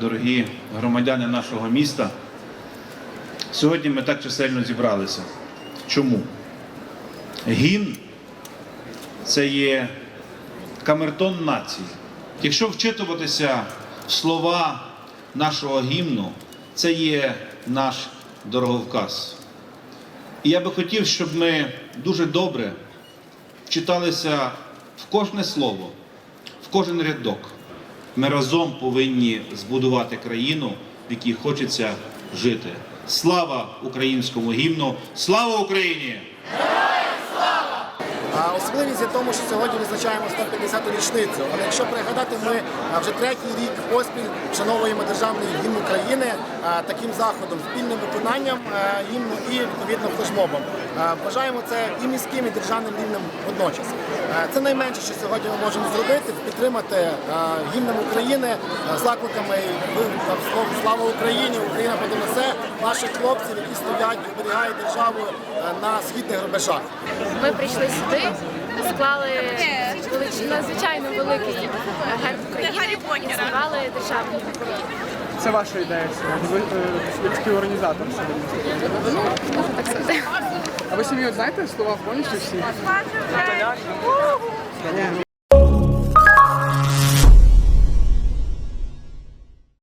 Дорогі громадяни нашого міста, сьогодні ми так чисельно зібралися. Чому? Гімн це є камертон нації. Якщо вчитуватися слова нашого гімну, це є наш дороговказ. І я би хотів, щоб ми дуже добре вчиталися в кожне слово, в кожен рядок. Ми разом повинні збудувати країну, в якій хочеться жити. Слава українському гімну! Слава Україні! Особливість є тому, що сьогодні відзначаємо 150-ту річницю. Але якщо пригадати, ми вже третій рік поспіль вшановуємо державний гімн України таким заходом, спільним виконанням гімну і відповідно флешмобом. А, Вважаємо це і міським, і державним рівнем водночас. Це найменше, що сьогодні ми можемо зробити, підтримати гімном України з закликами «Слава Україні! Україна понесе наших хлопців, які стоять оберігають державу на східних рубежах. Ми прийшли сюди, склали велич- надзвичайно великий герб України і назвали державним Це ваша ідея сьогодні. Ви е, як співорганізатор сьогодні. Можна так сказати. А ви самі от знаєте слова повністю всі?